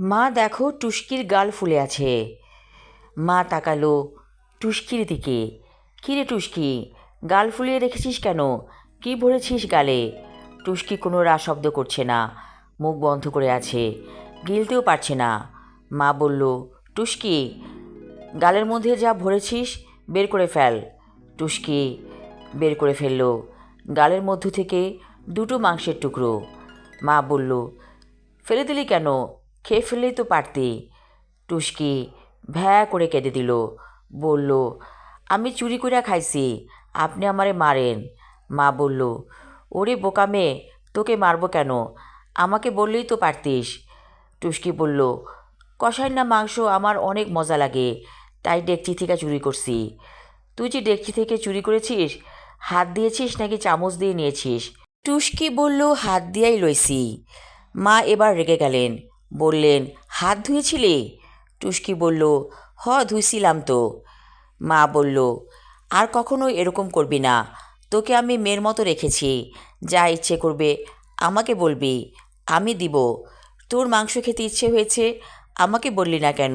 মা দেখো টুস্কির গাল ফুলে আছে। মা তাকালো টুস্কির দিকে। কিরে টুস্কি, গাল ফুলিয়ে রেখেছিস কেন? কি ভরেছিস গালে? টুস্কি কোনো রা শব্দ করছে না, মুখ বন্ধ করে আছে। গিলতেও পারছে না। মা বলল, টুস্কি, গালের মধ্যে যা ভরেছিস বের করে ফেল। টুস্কি বের করে ফেলল, গালের মধ্য থেকে দুটো মাংসের টুকরো। মা বলল, ফেলে দিলি কেন? খেয়ে ফেললেই তো পারতি। টুসকি ভ্যা করে কেঁদে দিল। বলল, আমি চুরি করে খাইছি, আপনি আমারে মারেন। মা বলল, ওরে বোকা মেয়ে, তোকে মারবো কেন? আমাকে বললেই তো পারতিস। টুসকি বলল কষাই না মাংস আমার অনেক মজা লাগে, তাই ডেকচি থেকে চুরি করছি। তুই যে ডেকচি থেকে চুরি করেছিস, হাত দিয়েছিস নাকি চামচ দিয়ে নিয়েছিস? টুসকি বলল, হাত দিয়াই লইছি। মা এবার রেগে গেলেন। বললেন, হাত ধুয়েছিলি? টুস্কি বলল, হ, ধুইছিলাম তো। মা বলল, আর কখনো এরকম করবি না। তোকে আমি মেয়ের মতো রেখেছি। যা ইচ্ছে করবে আমাকে বলবি। আমি দিব। তোর মাংস খেতে ইচ্ছে হয়েছে, আমাকে বললি না কেন?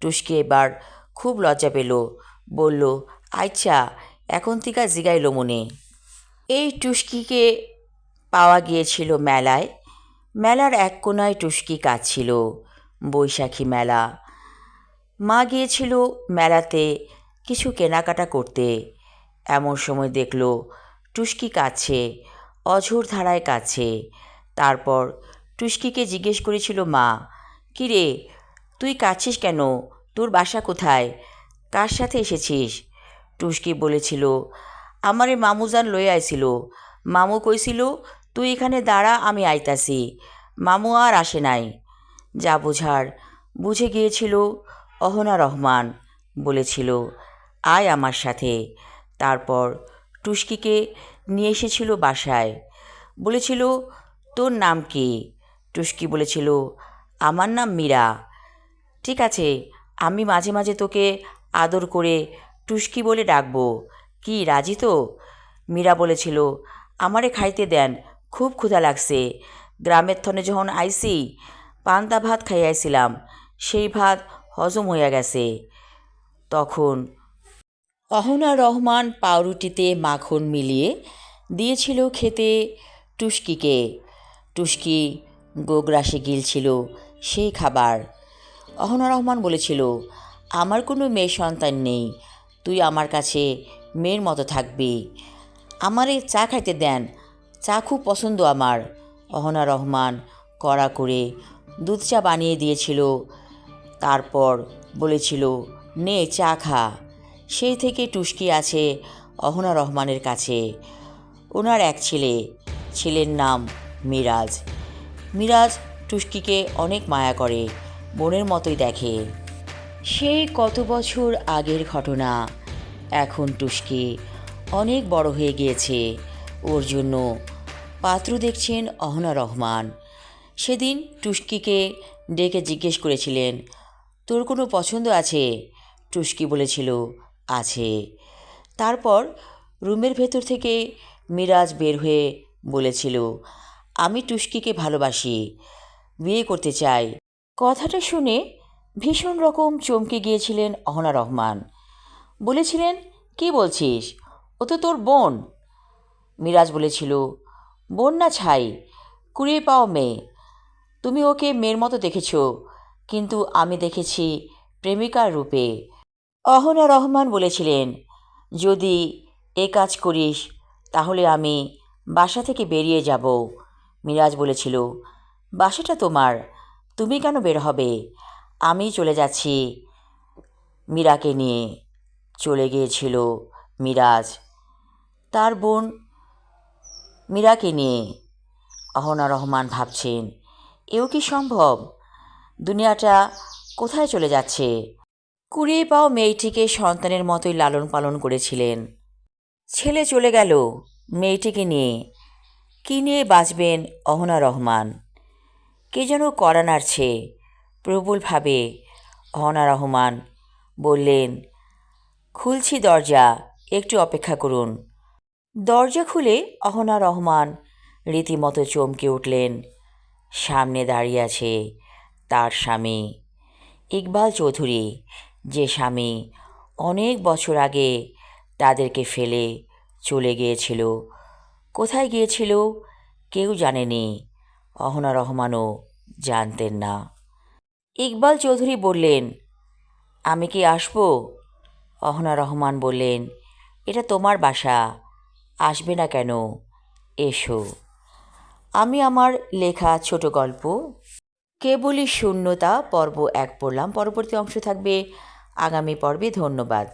টুস্কি এবার খুব লজ্জা পেল। বলল আচ্ছা এখন থেকে জিগাইল মনে। এই টুস্কিকে পাওয়া গিয়েছিল মেলায়। মেলার এক কোনায় টুস্কি কাঁদছিল, বৈশাখী মেলা। মা গিয়েছিল মেলাতে কিছু কেনাকাটা করতে। এমন সময় দেখল টুস্কি কাছে অঝোর ধারায় কাছে তারপর টুস্কিকে জিজ্ঞেস করেছিল, মা কিরে তুই কাঁদছিস কেন? তোর বাসা কোথায়? কার সাথে এসেছিস? টুস্কি বলেছিল, আমারে মামুজান লয়ে আইছিল। মামু কইছিল তুই এখানে দাঁড়া, আমি আইতাছি। মামু আর আসে নাই। যা বোঝার। বুঝে গিয়েছিল, অহনা রহমান বলেছিল, আয় আমার সাথে। তারপর টুস্কিকে নিয়ে এসেছিল বাসায়। বলেছিল, তোর নাম কি? টুস্কি বলেছিল, আমার নাম মীরা। ঠিক আছে, আমি মাঝে মাঝে তোকে আদর করে টুস্কি বলে ডাকবো। কি, রাজি তো? মীরা বলেছিল, আমারে খাইতে দেন খুব ক্ষুধা লাগছে। গ্রামের থনে যখন আইসি পান্তা ভাত খাইয়াছিলাম সেই ভাত হজম হইয়া গেছে। তখন অহনা রহমান পাউরুটিতে মাখন মিলিয়ে দিয়েছিল খেতে টুস্কিকে। টুস্কি গোগ্রাসে গিলছিল সেই খাবার। অহনা রহমান বলেছিল, আমার কোনো মেয়ে সন্তান নেই, তুই আমার কাছে মেয়ের মতো থাকবি। আমারে চা খাইতে দেন চা খুব পছন্দ আমার। অহনা রহমান কড়া করে দুধ চা বানিয়ে দিয়েছিল। তারপর বলেছিল, নে, চা খা। সেই থেকে টুস্কি আছে অহনা রহমানের কাছে। ওনার এক ছেলে, ছেলের নাম মিরাজ। মিরাজ টুস্কিকে অনেক মায়া করে বোনের মতোই দেখে। সেই কত বছর আগের ঘটনা। এখন টুস্কি অনেক বড় হয়ে গিয়েছে। ওর জন্য পাত্র দেখছেন অহনা রহমান। সেদিন টুস্কিকে ডেকে জিজ্ঞেস করেছিলেন, তোর কোনো পছন্দ আছে? টুস্কি বলেছিল, আছে। তারপর রুমের ভেতর থেকে মিরাজ বের হয়ে বলেছিল, আমি টুস্কিকে ভালোবাসি, বিয়ে করতে চাই। কথাটা শুনে ভীষণ রকম চমকে গিয়েছিলেন অহনা রহমান। বলেছিলেন, কি বলছিস? ও তো তোর বোন। মিরাজ বলেছিল বোন না ছাই, কুড়িয়ে পাও মেয়ে। তুমি ওকে মেয়ের মতো দেখেছ, কিন্তু আমি দেখেছি প্রেমিকার রূপে। অহনা রহমান বলেছিলেন, যদি এ কাজ করিস, তাহলে আমি বাসা থেকে বেরিয়ে যাব। মিরাজ বলেছিল, বাসাটা তোমার, তুমি কেন বের হবে? আমি চলে যাচ্ছি। মীরাকে নিয়ে চলে গিয়েছিল মিরাজ। তার বোন মীরাকে নিয়ে। অহনা রহমান ভাবছেন, এও কি সম্ভব? দুনিয়াটা কোথায় চলে যাচ্ছে? কুড়িয়ে পাও মেয়েটিকে সন্তানের মতোই লালন পালন করেছিলেন। ছেলে চলে গেল মেয়েটিকে নিয়ে। কী নিয়ে বাঁচবেন অহনা রহমান? কে যেন কড়া নাড়ছে। প্রবলভাবে অহনা রহমান বললেন, খুলছি দরজা, একটু অপেক্ষা করুন। দরজা খুলে অহনা রহমান রীতিমতো চমকে উঠলেন। সামনে দাঁড়িয়ে আছে তার স্বামী ইকবাল চৌধুরী। যে স্বামী অনেক বছর আগে তাদেরকে ফেলে চলে গিয়েছিল। কোথায় গিয়েছিল কেউ জানেনি। অহনা রহমানও জানতেন না। ইকবাল চৌধুরী বললেন, আমি কি আসব? অহনা রহমান বললেন, এটা তোমার বাসা। আসবে না কেন? এসো। আমি আমার লেখা ছোট গল্প, কেবলই শূন্যতা, পর্ব এক পড়লাম। পরবর্তী অংশ থাকবে আগামী পর্বে। ধন্যবাদ।